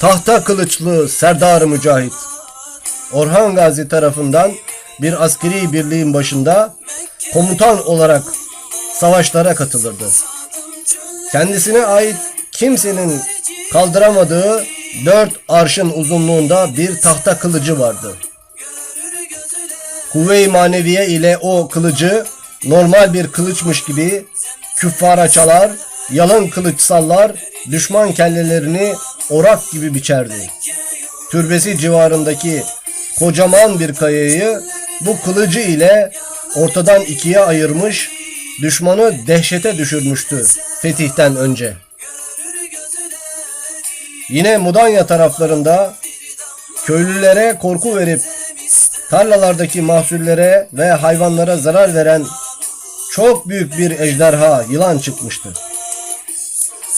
tahta kılıçlı Serdar Mücahit. Orhan Gazi tarafından bir askeri birliğin başında komutan olarak savaşlara katılırdı. Kendisine ait kimsenin kaldıramadığı dört arşın uzunluğunda bir tahta kılıcı vardı. Kuvve-i maneviye ile o kılıcı normal bir kılıçmış gibi küffara çalar, yalın kılıç sallar, düşman kellelerini orak gibi biçerdi. Türbesi civarındaki kocaman bir kayayı bu kılıcı ile ortadan ikiye ayırmış, düşmanı dehşete düşürmüştü fetihten önce. Yine Mudanya taraflarında köylülere korku verip tarlalardaki mahsullere ve hayvanlara zarar veren çok büyük bir ejderha yılan çıkmıştı.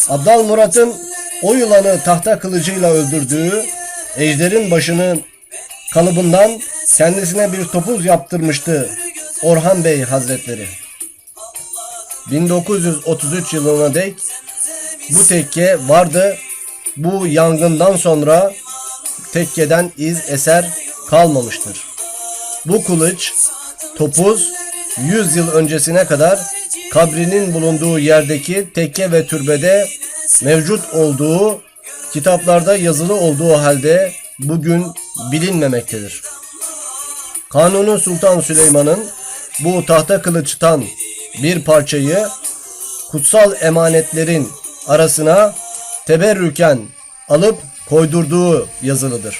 Abdal Murat'ın o yılanı tahta kılıcıyla öldürdüğü ejderin başının kalıbından kendisine bir topuz yaptırmıştı Orhan Bey Hazretleri. 1933 yılına dek bu tekke vardı. Bu yangından sonra tekkeden iz eser kalmamıştır. Bu kılıç, topuz 100 yıl öncesine kadar kabrinin bulunduğu yerdeki tekke ve türbede mevcut olduğu, kitaplarda yazılı olduğu halde bugün bilinmemektedir. Kanuni Sultan Süleyman'ın bu tahta kılıçtan bir parçayı kutsal emanetlerin arasına teberrüken alıp koydurduğu yazılıdır.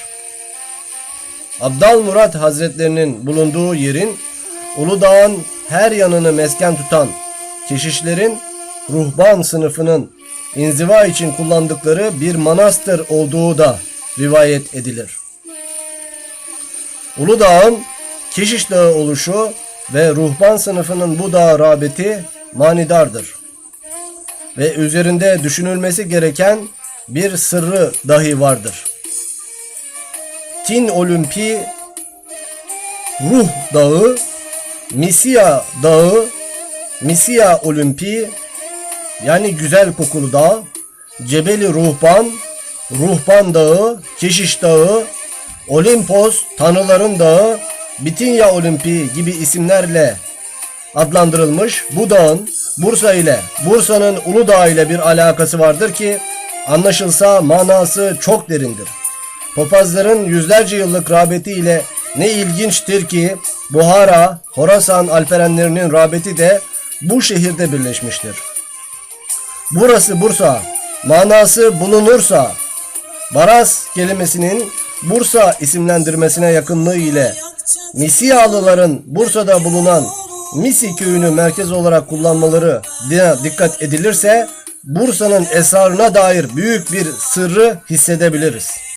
Abdal Murat Hazretlerinin bulunduğu yerin Uludağ'ın her yanını mesken tutan keşişlerin ruhban sınıfının inziva için kullandıkları bir manastır olduğu da rivayet edilir. Uludağ'ın Keşiş Dağı oluşu ve ruhban sınıfının bu dağa rağbeti manidardır. Ve üzerinde düşünülmesi gereken bir sırrı dahi vardır. Tin Olimpi Ruh Dağı, Misia Dağı, Misia Olimpi yani güzel kokulu dağ, Cebeli Ruhban, Ruhban Dağı, Keşiş Dağı, Olimpos, Tanrıların Dağı, Bitinya Olimpi gibi isimlerle adlandırılmış bu dağın Bursa ile Bursa'nın Uludağ ile bir alakası vardır ki anlaşılsa manası çok derindir. Papazların yüzlerce yıllık rağbeti ile ne ilginçtir ki Buhara, Horasan alperenlerinin rağbeti de bu şehirde birleşmiştir. Burası Bursa, manası bulunursa, Baras kelimesinin Bursa isimlendirmesine yakınlığı ile Misiyalıların Bursa'da bulunan Misi köyünü merkez olarak kullanmaları dikkat edilirse Bursa'nın esrarına dair büyük bir sırrı hissedebiliriz.